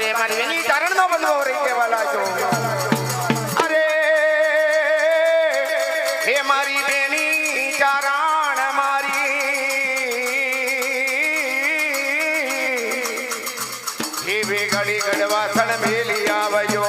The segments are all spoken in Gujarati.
એ મારી વેની ચારણનો બંધો રહી કેવા છો. અરે, હે મારી બેની ચારણ મારી. હે બે ઘડી ગડવા મેલી આવજો.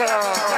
Sir.